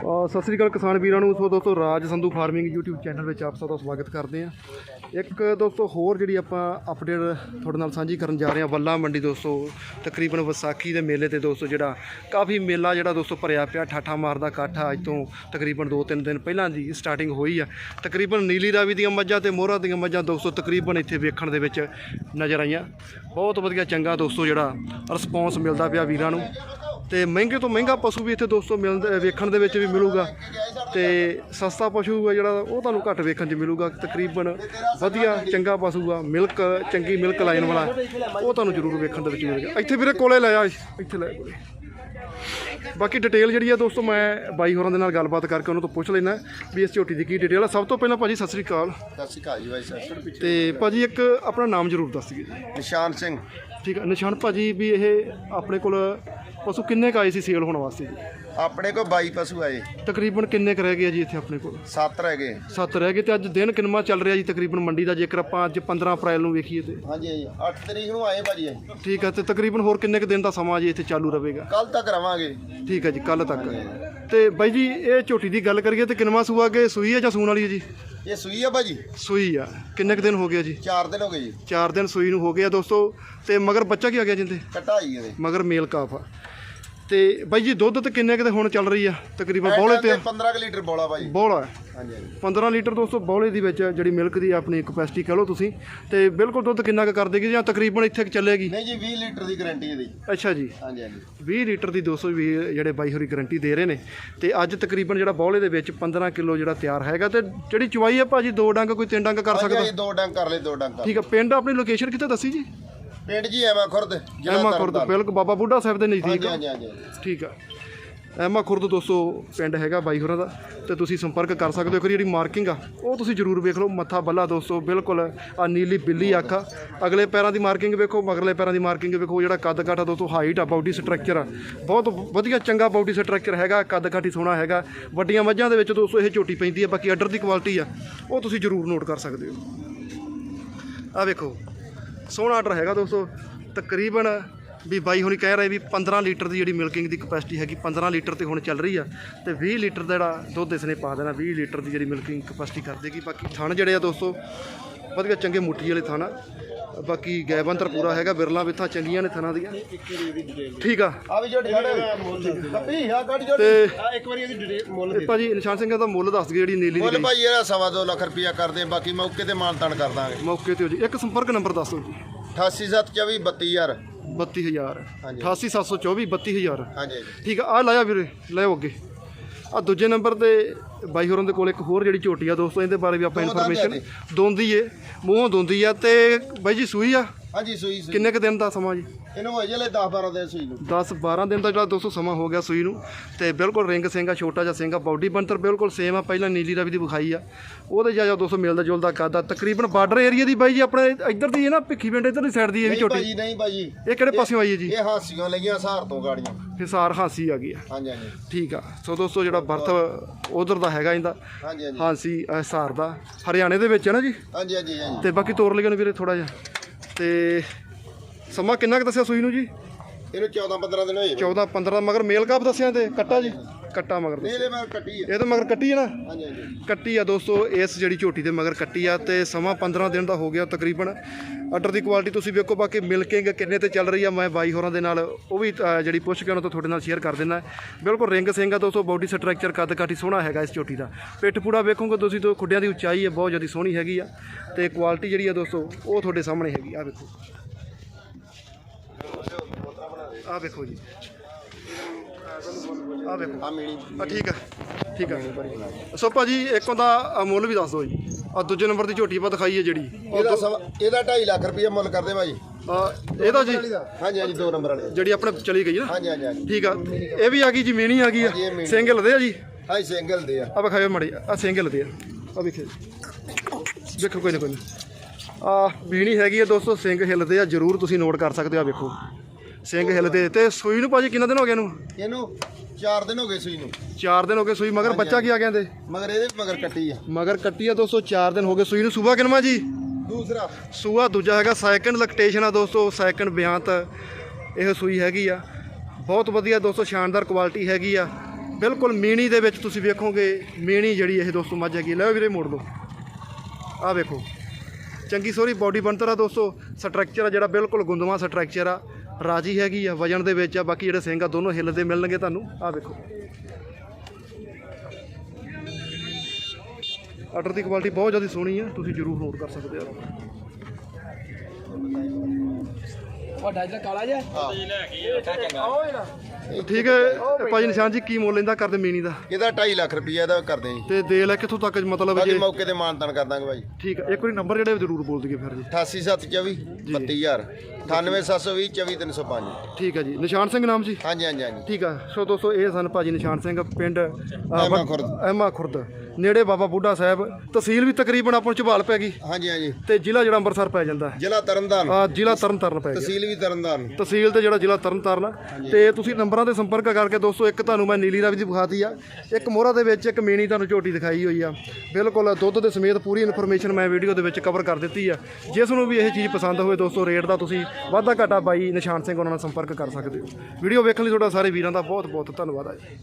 ਸਤਿ ਸ੍ਰੀ ਅਕਾਲ ਕਿਸਾਨ ਵੀਰਾਂ ਨੂੰ। ਸੋ ਦੋਸਤੋ, Raj Sandhu farming YouTube channel ਵਿੱਚ ਆਪ ਸਭ ਦਾ ਸਵਾਗਤ ਕਰਦੇ ਹਾਂ। ਇੱਕ ਦੋਸਤੋ, ਹੋਰ ਜਿਹੜੀ ਆਪਾਂ ਅਪਡੇਟ ਤੁਹਾਡੇ ਨਾਲ ਸਾਂਝੀ ਕਰਨ ਜਾ ਰਹੇ ਹਾਂ, ਵੱਲਾ ਮੰਡੀ ਦੋਸਤੋ, ਤਕਰੀਬਨ ਵਿਸਾਖੀ ਦੇ ਮੇਲੇ ਤੇ ਦੋਸਤੋ, ਜਿਹੜਾ ਕਾਫੀ ਮੇਲਾ ਜਿਹੜਾ ਦੋਸਤੋ ਭਰਿਆ ਪਿਆ, ਠਾਠਾ ਮਾਰਦਾ ਇਕੱਠ ਅੱਜ ਤੋਂ ਤਕਰੀਬਨ 2-3 ਦਿਨ ਪਹਿਲਾਂ ਦੀ ਸਟਾਰਟਿੰਗ ਹੋਈ ਆ। ਤਕਰੀਬਨ ਨੀਲੀ ਰਾਵੀ ਦੀਆਂ ਮੱਝਾਂ ਤੇ ਮੋਹਰਾ ਦੀਆਂ ਮੱਝਾਂ ਦੋਸਤੋ ਤਕਰੀਬਨ ਇੱਥੇ ਵੇਖਣ ਦੇ ਵਿੱਚ ਨਜ਼ਰ ਆਈਆਂ। ਬਹੁਤ ਵਧੀਆ ਚੰਗਾ ਦੋਸਤੋ ਜਿਹੜਾ ਰਿਸਪੌਂਸ ਮਿਲਦਾ ਪਿਆ ਵੀਰਾਂ ਨੂੰ। ਤੇ ਮਹਿੰਗੇ ਤੋਂ ਮਹਿੰਗਾ ਪਸ਼ੂ ਵੀ ਇੱਥੇ ਦੋਸਤੋ ਮਿਲਦਾ, ਵੇਖਣ ਦੇ ਵਿੱਚ ਵੀ ਮਿਲੂਗਾ। ਤੇ ਸਸਤਾ ਪਸ਼ੂ ਆ ਜਿਹੜਾ, ਉਹ ਤੁਹਾਨੂੰ ਘੱਟ ਵੇਖਣ 'ਚ ਮਿਲੂਗਾ। ਤਕਰੀਬਨ ਵਧੀਆ, ਚੰਗਾ ਪਸ਼ੂ ਆ, ਮਿਲਕ, ਚੰਗੀ ਮਿਲਕ ਲਾਈਨ ਵਾਲਾ। ਉਹ ਤੁਹਾਨੂੰ ਜ਼ਰੂਰ ਵੇਖਣ ਦੇ ਵਿੱਚ ਮਿਲੇਗਾ। ਇੱਥੇ ਵੀਰੇ ਕੋਲੇ ਲੈ ਆ, ਇੱਥੇ ਲੈ ਕੋਲੇ। ਬਾਕੀ ਡਿਟੇਲ ਜਿਹੜੀ ਆ ਦੋਸਤੋ ਮੈਂ ਬਾਈ ਹੋਰਾਂ ਦੇ ਨਾਲ ਗੱਲਬਾਤ ਕਰਕੇ ਉਹਨਾਂ ਤੋਂ ਪੁੱਛ ਲੈਣਾ ਵੀ ਇਸ ਝੋਟੀ ਦੀ ਕੀ ਡਿਟੇਲ ਆ? ਸਭ ਤੋਂ ਪਹਿਲਾਂ ਭਾਜੀ ਸਤਿ ਸ੍ਰੀ ਅਕਾਲ। ਸਤਿ ਸ਼੍ਰੀ ਅਕਾਲ ਜੀ ਬਾਈ ਸਾਹਿਬ ਤੇ ਭਾਜੀ ਇੱਕ ਆਪਣਾ ਨਾਮ ਜ਼ਰੂਰ ਦੱਸ ਦਿਓ ਜੀ। ਨਿਸ਼ਾਨ ਸਿੰਘ। ਠੀਕ ਆ ਨਿਸ਼ਾਨ ਭਾਜੀ ਵੀ ਇਹ ਆਪਣੇ ਕੋਲ ਪਸ਼ੂ ਕਿੰਨੇ ਕੁ ਆਏ ਸੀ ਸੇਲ ਹੋਣ ਵਾਸਤੇ ਜੀ? ਆਪਣੇ ਕੋਲ 22 ਪਸ਼ੂ ਆਏ ਤਕਰੀਬਨ ਕਿੰਨੇ ਕੁ ਰਹਿ ਗਏ ਆ ਜੀ ਇੱਥੇ ਆਪਣੇ ਕੋਲ? 7 ਰਹਿ ਗਏ। ਸੱਤ ਰਹਿ ਗਏ ਤੇ ਅੱਜ ਦਿਨ ਕਿੰਨਵਾਂ ਚੱਲ ਰਿਹਾ ਜੀ ਤਕਰੀਬਨ ਮੰਡੀ ਦਾ? ਜੇਕਰ ਆਪਾਂ ਅੱਜ 15 ਅਪ੍ਰੈਲ ਨੂੰ ਵੇਖੀਏ ਤੇ। ਹਾਂਜੀ 8 ਤਰੀਕ ਨੂੰ ਆਏ ਭਾਜੀ ਠੀਕ ਹੈ ਤੇ ਤਕਰੀਬਨ ਹੋਰ ਕਿੰਨੇ ਕੁ ਦਿਨ ਦਾ ਸਮਾਂ ਜੀ ਇੱਥੇ ਚਾਲੂ ਰਹੇਗਾ? ਕੱਲ ਤੱਕ ਰਵਾਂਗੇ। ਠੀਕ ਹੈ ਜੀ ਕੱਲ ਤੱਕ। ਤੇ ਬਾਈ ਜੀ ਇਹ ਝੋਟੀ ਦੀ ਗੱਲ ਕਰੀਏ ਤੇ ਕਿੰਨਵਾਂ ਸੂਆ ਕਿ ਸੂਈ ਹੈ ਜਾਂ ਸੂਣ ਵਾਲੀ ਹੈ ਜੀ? ਇਹ ਸੂਈ ਆ ਭਾਜੀ। ਸੂਈ ਆ। ਕਿੰਨੇ ਕੁ ਦਿਨ ਹੋ ਗਿਆ ਜੀ? 4 ਦਿਨ ਹੋ ਗਏ ਜੀ। 4 ਦਿਨ ਸੂਈ ਨੂੰ ਹੋ ਗਿਆ ਦੋਸਤੋ। ਤੇ ਮਗਰ ਬੱਚਾ ਕੀ ਆ ਗਿਆ ਜਿੰਦੇ? ਕਟਾਈ ਇਹਦੇ। ਮਗਰ ਮੇਲ ਕਾਫ ਆ। ਤੇ ਬਾਈ ਜੀ ਦੁੱਧ ਤੇ ਕਿੰਨੇ ਕਿਤੇ ਹੁਣ ਚੱਲ ਰਹੀ ਆ? ਤਕਰੀਬਨ ਬੌਲੇ ਤੇ ਆ? 15 ਕੁ ਲੀਟਰ ਬੋਲਾ ਭਾਜੀ ਬੌਲਾ ਹਾਂਜੀ ਹਾਂਜੀ। 15 ਲੀਟਰ ਦੋਸਤੋ ਬੌਲੇ ਦੀ ਵਿੱਚ ਜਿਹੜੀ ਮਿਲਕ ਦੀ ਆਪਣੀ ਕਪੈਸਿਟੀ ਕਹ ਲਓ ਤੁਸੀਂ। ਤੇ ਬਿਲਕੁਲ ਦੁੱਧ ਕਿੰਨਾ ਕੁ ਕਰ ਦੇਗੀ ਜਾਂ ਤਕਰੀਬਨ ਇੱਥੇ ਕੁ ਚੱਲੇਗੀ? ਨਹੀਂ ਜੀ 20 ਲੀਟਰ ਦੀ ਗਾਰੰਟੀ ਇਹਦੀ। ਅੱਛਾ ਜੀ। ਹਾਂਜੀ ਹਾਂਜੀ। 20 ਲੀਟਰ ਦੀ 200 ਵੀ ਜਿਹੜੇ ਬਾਈ ਹੋਰੀ ਗਾਰੰਟੀ ਦੇ ਰਹੇ ਨੇ। ਤੇ ਅੱਜ ਤਕਰੀਬਨ ਜਿਹੜਾ ਬੌਲੇ ਦੇ ਵਿੱਚ 15 ਕਿਲੋ ਜਿਹੜਾ ਤਿਆਰ ਹੈਗਾ ਤੇ ਜਿਹੜੀ ਚੁਆਈ ਆ ਭਾਜੀ ਦੋ ਡੰਗ ਕੋਈ ਤਿੰਨ ਡੰਗ ਕਰ ਸਕਦਾ? ਹਾਂਜੀ ਦੋ ਡੰਗ ਕਰ ਲੈ ਦੋ ਡੰਗ ਠੀਕ ਆ ਪਿੰਡ ਆਪਣੀ ਲੋਕੇਸ਼ਨ ਕਿੱਥੇ ਦੱਸੀ ਜੀ? ਪਿੰਡ ਜੀ ਐਵੇਂ ਖੁਰਦ ਐਮਾ ਖੁਰਦ ਬਿਲਕੁਲ ਬਾਬਾ ਬੁੱਢਾ ਸਾਹਿਬ ਦੇ ਨਜ਼ਦੀਕ ਹਾਂਜੀ ਠੀਕ ਆ। ਐਮਾ ਖੁਰਦ ਦੋਸਤੋ ਪਿੰਡ ਹੈਗਾ ਬਾਈ ਹੋਰਾਂ ਦਾ ਤੇ ਤੁਸੀਂ ਸੰਪਰਕ ਕਰ ਸਕਦੇ ਹੋ। ਵਾਰੀ ਜਿਹੜੀ ਮਾਰਕਿੰਗ ਆ ਉਹ ਤੁਸੀਂ ਜ਼ਰੂਰ ਵੇਖ ਲਓ। ਮੱਥਾ ਬੱਲਾ ਦੋਸਤੋ ਬਿਲਕੁਲ ਆ ਨੀਲੀ ਬਿੱਲੀ ਅੱਖ ਆ। ਅਗਲੇ ਪੈਰਾਂ ਦੀ ਮਾਰਕਿੰਗ ਵੇਖੋ ਮਗਰਲੇ ਪੈਰਾਂ ਦੀ ਮਾਰਕਿੰਗ ਵੇਖੋ ਜਿਹੜਾ ਕੱਦ ਕਾਠ ਆ ਦੋਸਤੋ ਹਾਈਟ ਆ ਬਾਡੀ ਸਟਰਕਚਰ ਆ। ਬਹੁਤ ਵਧੀਆ ਚੰਗਾ ਬਾਡੀ ਸਟਰਕਚਰ ਹੈਗਾ ਕੱਦ ਕਾਠ ਹੀ ਸੋਹਣਾ ਹੈਗਾ। ਵੱਡੀਆਂ ਮੱਝਾਂ ਦੇ ਵਿੱਚ ਦੋਸਤੋ ਇਹ ਝੋਟੀ ਪੈਂਦੀ ਆ ਬਾਕੀ ਆਰਡਰ ਦੀ ਕੁਆਲਿਟੀ ਆ ਉਹ ਤੁਸੀਂ ਜ਼ਰੂਰ ਨੋਟ ਕਰ ਸਕਦੇ ਹੋ। ਆ ਵੇਖੋ ਸੋਹਣਾ ਆਰਡਰ ਹੈਗਾ ਦੋਸਤੋ। ਤਕਰੀਬਨ ਵੀ ਬਾਈ ਹੁਣੀ ਕਹਿ ਰਹੇ ਵੀ 15 ਲੀਟਰ ਦੀ ਜਿਹੜੀ ਮਿਲਕਿੰਗ ਦੀ ਕਪੈਸਿਟੀ ਹੈਗੀ 15 ਲੀਟਰ ਤੇ ਹੁਣ ਚੱਲ ਰਹੀ ਆ। ਤੇ 20 ਲੀਟਰ ਦਾ ਜਿਹੜਾ ਦੁੱਧ ਇਸ ਨੇ ਪਾ ਦੇਣਾ 20 ਲੀਟਰ ਦੀ ਜਿਹੜੀ ਮਿਲਕਿੰਗ ਕਪੈਸਿਟੀ ਕਰ ਦੇਗੀ। ਬਾਕੀ ਥਣ ਜਿਹੜੇ ਆ ਦੋਸਤੋ, ਵਧੀਆ ਚੰਗੇ ਮੁੱਠੀ ਵਾਲੇ ਥਣ ਆ। ਬਾਕੀ ਗੈਬੰਤਰ ਪੂਰਾ ਹੈਗਾ ਬਿਰਲਾ ਵਿੱਥਾਂ ਚੰਗੀਆਂ ਨੇ ਥਣਾਂ ਦੀਆਂ। ਠੀਕ ਆ। ਆ ਵੀ ਸਾਡੇ ਕੱਪੀ ਆ। ਕੱਢ ਜੋੜੀ ਤੇ ਇੱਕ ਵਾਰੀ ਇਹਦੀ ਡਿਟੇਲ ਮੁੱਲ ਇਹ ਭਾਜੀ ਨਿਸ਼ਾਨ ਸਿੰਘ ਦਾ ਮੁੱਲ ਦੱਸ ਦਿਓ ਜਿਹੜੀ ਨੀਲੀ ਦੀ ਮੁੱਲ। ਭਾਜੀ ਇਹਦਾ ਸਵਾ ਦੋ ਲੱਖ ਰੁਪਇਆ ਕਰਦੇ ਬਾਕੀ ਮੌਕੇ ਤੇ ਮਾਨਤਾਨ ਕਰ ਦਾਂਗੇ। ਮੌਕੇ ਤੇ ਹੋ ਜੀ। ਇੱਕ ਸੰਪਰਕ ਨੰਬਰ ਦੱਸ ਦਿਓ ਜੀ। 88724 32000 32000 ਹਾਂਜੀ। 88724 32000 ਹਾਂਜੀ ਹਾਂਜੀ। ਠੀਕ ਆ ਆ ਲਾਇਆ ਵੀਰੇ ਲੈ ਅੱਗੇ। ਆ ਦੂਜੇ ਨੰਬਰ ਤੇ ਬਾਈ ਹੋਰਾਂ ਦੇ ਕੋਲ ਇੱਕ ਹੋਰ ਜਿਹੜੀ ਝੋਟੀ ਆ ਦੋਸਤੋ ਇਹਦੇ ਬਾਰੇ ਵੀ ਆਪਾਂ ਇਨਫੋਰਮੇਸ਼ਨ ਦੋਂਦੀ ਏ ਮੂੰਹੋਂ ਦੋਂਦੀ ਆ ਤੇ ਬਾਈ ਜੀ ਸੂਈ ਆ? ਹਾਂਜੀ ਸੂਈ ਸੂਈ। ਕਿੰਨੇ ਕ ਦਿਨ ਦਾ ਸਮਾਂ ਜੀ? ਇਹਨੂੰ ਹੋ ਜਲੇ 10 12 ਦਿਨ ਸੂਈ ਨੂੰ। 10 12 ਦਿਨ ਦਾ ਜਿਹੜਾ ਦੋਸਤੋ ਸਮਾਂ ਹੋ ਗਿਆ ਸੂਈ ਨੂੰ ਤੇ ਬਿਲਕੁਲ ਰਿੰਗ ਸਿੰਘ ਛੋਟਾ ਜਿਹਾ ਸਿੰਘ ਬਾਡੀ ਬੰਤਰ ਬਿਲਕੁਲ ਸੇਮ ਆ ਪਹਿਲਾਂ ਨੀਲੀ ਰਵੀ ਦੀ ਵਿਖਾਈ ਆ। ਉਹਦੇ ਜਿਹਾ ਦੋਸਤੋ ਮਿਲਦਾ ਜੁਲਦਾ ਆ ਤਕਰੀਬਨ ਬਾਰਡਰ ਏਰੀਆ ਦੀ ਬਾਈ ਜੀ ਆਪਣੇ ਇੱਧਰ ਦੀ ਹੈ ਨਾ ਭਿੱਖੀ ਪਿੰਡ ਇੱਧਰਲੀ ਸਾਈਡ ਦੀ ਇਹ ਵੀ ਨਹੀਂ ਭਾਜੀ ਨਹੀਂ ਭਾਜੀ ਇਹ ਕਿਹੜੇ ਪਾਸਿਓਂ ਆਈ ਹੈ ਜੀ? ਇਹ ਹਾਸੀਆਂ ਲਈਆਂ ਸਹਾਰ ਤੋਂ ਗਾੜੀਆਂ। ਹਿਸਾਰ ਹਾਸੀ ਆ ਗਈ ਆ। ਹਾਂਜੀ ਹਾਂਜੀ। ਠੀਕ ਆ। ਸੋ ਦੋਸਤੋ ਜਿਹੜਾ ਬਰਥ ਉਧਰ ਦਾ ਹੈਗਾ ਇਹਦਾ ਹਾਂਜੀ ਹਾਂਜੀ। ਹਾਂਸੀ ਹਿਸਾਰ ਦਾ ਹਰਿਆਣੇ ਦੇ ਵਿੱਚ ਹੈ ਨਾ ਜੀ? ਹਾਂਜੀ ਹਾਂਜੀ ਹਾਂਜੀ। ਤੇ ਬਾਕੀ ਤੋਰ ਲਿਆ ਨੂੰ ਵੀਰੇ ਥੋੜਾ ਜਿਹਾ। ਤੇ ਸਮਾਂ ਕਿੰਨਾ ਕੁ ਦੱਸਿਆ ਸੂਈ ਨੂੰ ਜੀ? ਇਹਨੂੰ 14 15 ਦਿਨ ਹੋਏ 14 15 ਦਾ ਮਗਰ ਮੇਲ ਕਾਪ ਦੱਸਿਆ ਤੇ? ਕੱਟਾ ਜੀ। ਕੱਟਾ ਮਗਰ ਦੱਸਿਆ। ਇਹਦੇ ਮੈਂ ਕੱਟੀ ਆ। ਇਹ ਤਾਂ ਮਗਰ ਕੱਟੀ ਹੈ ਨਾ? ਹਾਂਜੀ ਹਾਂਜੀ। ਕੱਟੀ ਆ ਦੋਸਤੋ ਇਸ ਜਿਹੜੀ ਝੋਟੀ ਦੇ ਮਗਰ ਕੱਟੀ ਆ ਤੇ ਸਮਾਂ 15 ਦਿਨ ਦਾ ਹੋ ਗਿਆ ਤਕਰੀਬਨ। ਆਰਡਰ ਦੀ ਕੁਆਲਿਟੀ ਤੁਸੀਂ ਵੇਖੋ ਬਾਕੀ ਮਿਲਕਿੰਗ ਕਿੰਨੇ ਤੇ ਚੱਲ ਰਹੀ ਆ ਮੈਂ ਬਾਈ ਹੋਰਾਂ ਦੇ ਨਾਲ ਉਹ ਵੀ ਅ, ਜਿਹੜੀ ਪੁੱਛ ਕੇ ਉਹਨਾਂ ਤੋਂ ਤੁਹਾਡੇ ਨਾਲ ਸ਼ੇਅਰ ਕਰ ਦਿੰਦਾ। ਬਿਲਕੁਲ ਰਿੰਗ ਸਿੰਘ ਆ ਦੋਸਤੋ ਬਾਡੀ ਸਟਰਕਚਰ ਕੱਦ ਕਾਠੀ ਸੋਹਣਾ ਹੈਗਾ ਇਸ ਝੋਟੀ ਦਾ। ਪਿੱਠ ਪੂੜਾ ਵੇਖੋਗੇ ਤੁਸੀਂ ਤੋਂ ਖੁੱਡਿਆਂ ਦੀ ਉਚਾਈ ਹੈ ਬਹੁਤ ਜ਼ਿਆਦਾ ਸੋਹਣੀ ਹੈਗੀ ਆ। ਤੇ ਕੁਆਲਿਟੀ ਜਿਹੜੀ ਆ ਦੋਸਤੋ ਉਹ ਤੁਹਾਡੇ ਸਾਹਮਣੇ ਹੈਗੀ ਆ ਵੇਖੋ। ਆ ਵੇਖੋ ਜੀ। ਆ ਵੇਖੋ। ਆ ਮੀਣੀ। ਆ ਠੀਕ ਆ ਠੀਕ ਆ। ਸੋ ਭਾਜੀ ਇੱਕ ਅ, ਮੁੱਲ ਵੀ ਦੱਸ ਦਿਓ ਜੀ। ਆ ਦੂਜੇ ਨੰਬਰ ਦੀ ਝੋਟੀ ਆਪਾਂ ਦਿਖਾਈ ਹੈ ਜਿਹੜੀ। ਇਹਦਾ ਸਵਾ ਇਹਦਾ 2.5 ਲੱਖ ਰੁਪਇਆ ਮੁੱਲ ਕਰਦੇ ਭਾਜੀ। ਆ ਇਹਦਾ ਜੀ? ਹਾਂਜੀ ਹਾਂਜੀ ਦੋ ਨੰਬਰ ਵਾਲੇ। ਜਿਹੜੀ ਆਪਣੇ ਚਲੀ ਗਈ ਨਾ? ਹਾਂਜੀ ਹਾਂਜੀ ਹਾਂਜੀ। ਠੀਕ ਆ। ਇਹ ਵੀ ਆ ਗਈ ਜੀ ਮੀਣੀ ਆ ਗਈ ਹਾਂਜੀ, ਇਹ ਆ ਮੀਣੀ। ਸਿੰਘ ਹਿੱਲਦੇ ਆ ਜੀ? ਹਾਈ ਸਿੰਗਲ ਦੇ ਆ। ਆ ਵਿਖਾਇਓ ਮੜੀ ਆ ਸਿੰਘ ਹਿੱਲਦੇ ਆ। ਆ ਵੇਖੋ ਦੇਖੋ ਕੋਈ ਨਾ ਕੋਈ ਨਾ। ਆ ਮੀਣੀ ਹੈਗੀ ਆ ਦੋਸਤੋ ਸਿੰਘ ਹਿੱਲਦੇ ਆ। ਜਰੂਰ ਤੁਸੀਂ ਨੋਟ ਕਰ ਸਕਦੇ ਹੋ ਆ ਵੇਖੋ। ਸਿੰਘ ਹਿੱਲਦੇ ਤੇ ਸੂਈ ਨੂੰ ਭਾਜੀ ਕਿੰਨਾ ਦਿਨ ਹੋ ਗਏ ਇਹਨੂੰ? ਇਹਨੂੰ 4 ਦਿਨ ਹੋ ਗਏ ਸੂਈ ਨੂੰ। 4 ਦਿਨ ਹੋ ਗਏ ਸੂਈ ਮਗਰ ਬੱਚਾ ਕੀ ਆ ਗਿਆ ਇਹਦੇ? ਮਗਰ ਇਹਦੇ ਮਗਰ ਕੱਟੀ ਆ। ਮਗਰ ਕੱਟੀ ਆ ਦੋਸਤੋ 4 ਦਿਨ ਹੋ ਗਏ ਸੂਈ ਨੂੰ। ਸੂਬਾ ਕਿਨਵਾ ਜੀ? ਦੂਸਰਾ। ਸੂਆ ਦੂਜਾ ਹੈਗਾ ਸੈਕੰਡ ਲੈਕਟੇਸ਼ਨ ਆ ਦੋਸਤੋ ਸੈਕੰਡ ਬਿਆੰਤ। ਇਹ ਸੂਈ ਹੈਗੀ ਆ। ਬਹੁਤ ਵਧੀਆ ਦੋਸਤੋ ਸ਼ਾਨਦਾਰ ਕੁਆਲਿਟੀ ਹੈਗੀ ਆ। ਬਿਲਕੁਲ ਮੀਣੀ ਦੇ ਵਿੱਚ ਤੁਸੀਂ ਵੇਖੋਗੇ ਮੀਣੀ ਜਿਹੜੀ ਇਹ ਦੋਸਤੋ ਮੱਝ ਹੈਗੀ ਲੈ ਵੀਰੇ ਮੋੜ ਲਓ। ਆਹ ਵੇਖੋ। ਚੰਗੀ ਸੋਰੀ ਬਾਡੀ ਬਣਤਰ ਆ ਦੋਸਤੋ। ਸਟਰਕਚਰ ਆ ਜਿਹੜਾ ਬਿਲਕੁਲ ਗੁੰਦਵਾ ਸਟਰਕਚਰ ਆ। ਰਾਜੀ ਹੈਗੀ ਆ ਵਜਨ ਦੇ ਵਿੱਚ ਆ ਬਾਕੀ ਜਿਹੜੇ ਸਿੰਘ ਆ ਦੋਨੋਂ ਹਿੱਲਦੇ ਮਿਲਣਗੇ ਤੁਹਾਨੂੰ। ਆਹ ਵੇਖੋ ਆਰਡਰ ਦੀ ਕੁਆਲਿਟੀ ਬਹੁਤ ਜ਼ਿਆਦਾ ਸੋਹਣੀ ਆ ਤੁਸੀਂ ਜਰੂਰ ਨੋਟ ਕਰ ਸਕਦੇ ਆ ਵੱਡਾ ਜਿਹੜਾ ਕਾਲਾ ਜਿਹਾ? ਠੀਕ ਹੈ ਭਾਜੀ ਨਿਸ਼ਾਨ ਜੀ ਕੀ ਮੁੱਲ ਲੈਂਦਾ ਕਰਦੇ ਮੀਣੀ ਦਾ? ਇਹਦਾ 2.5 ਲੱਖ ਰੁਪਈਆ ਇਹਦਾ ਕਰਦੇ ਜੀ। ਤੇ ਦੇ ਲੈ ਕਿੱਥੋਂ ਤੱਕ ਮਤਲਬ ਬਾਕੀ ਜੇ ਮੌਕੇ ਤੇ ਮਾਨਤਾਨ ਕਰ ਦਾਂਗੇ ਭਾਈ ਠੀਕ ਹੈ ਇੱਕ ਵਾਰੀ ਨੰਬਰ ਜਿਹੜੇ ਜਰੂਰ ਬੋਲ ਦਈਏ ਫਿਰ ਜੀ। 88724 32000 98720 24305 ਠੀਕ ਹੈ ਜੀ। ਨਿਸ਼ਾਨ ਸਿੰਘ ਨਾਮ ਜੀ? ਹਾਂਜੀ ਹਾਂਜੀ ਹਾਂਜੀ। ਠੀਕ ਆ ਸੋ ਦੋਸਤੋ ਇਹ ਸਨ ਭਾਜੀ ਨਿਸ਼ਾਨ ਸਿੰਘ ਪਿੰਡ ਵ- ਖੁਰਦ। ਐਮਾ ਖੁਰਦ। ਨੇੜੇ ਬਾਬਾ ਬੁੱਢਾ ਸਾਹਿਬ। ਤਹਿਸੀਲ ਵੀ ਤਕਰੀਬਨ ਆਪਾਂ ਨੂੰ ਝਬਾਲ ਪੈ ਗਈ। ਹਾਂਜੀ ਹਾਂਜੀ। ਤੇ ਜ਼ਿਲ੍ਹਾ ਜਿਹੜਾ ਅੰਮ੍ਰਿਤਸਰ ਪੈ ਜਾਂਦਾ। ਜ਼ਿਲ੍ਹਾ ਤਰਨਤਾਰਨ। ਆ ਜ਼ਿਲ੍ਹਾ ਤਰਨਤਾਰਨ ਪੈ ਗਿਆ। ਤਹਿਸੀਲ ਵੀ ਤਰਨਤਾਰਨ। ਤਹਿਸੀਲ ਤੇ ਜਿਹੜਾ ਜ਼ਿਲ੍ਹਾ ਤਰਨਤਾਰਨ ਤੇ ਤੁਸੀਂ ਨੰਬਰਾਂ ਤੇ ਸੰਪਰਕ ਕਰਕੇ ਦੋਸਤੋ ਇੱਕ ਤੁਹਾਨੂੰ ਮੈਂ ਨੀਲੀ ਰਾਵੀ ਦੀ ਵਿਖਾਤੀ ਆ। ਇੱਕ ਮੋਹਰਾ ਦੇ ਵਿੱਚ ਇੱਕ ਮੀਣੀ ਤੁਹਾਨੂੰ ਝੋਟੀ ਦਿਖਾਈ ਹੋਈ ਆ। ਬਿਲਕੁਲ ਦੁੱਧ ਦੇ ਸਮੇਤ ਪੂਰੀ ਇਨਫੋਰਮੇਸ਼ਨ ਮੈਂ ਵੀਡੀਓ ਦੇ ਵਿੱਚ ਕਵਰ ਕਰ ਦਿੱਤੀ ਆ। ਜਿਸ ਨੂੰ ਵੀ ਇਹ ਚੀਜ਼ ਪਸੰਦ ਹੋਵੇ ਦੋਸਤੋ ਰੇਟ ਦਾ ਤੁਸੀਂ ਵਾਧਾ ਘਾਟਾ ਬਾਈ ਨਿਸ਼ਾਨ ਸਿੰਘ ਉਹਨਾਂ ਨਾਲ ਸੰਪਰਕ ਕਰ ਸਕਦੇ ਹੋ। ਵੀਡੀਓ ਵੇਖਣ ਲਈ ਤੁਹਾਡਾ ਸਾਰੇ ਵੀਰਾਂ ਦਾ ਬਹੁਤ ਬਹੁਤ ਧੰਨਵਾਦ ਹੈ ਜੀ।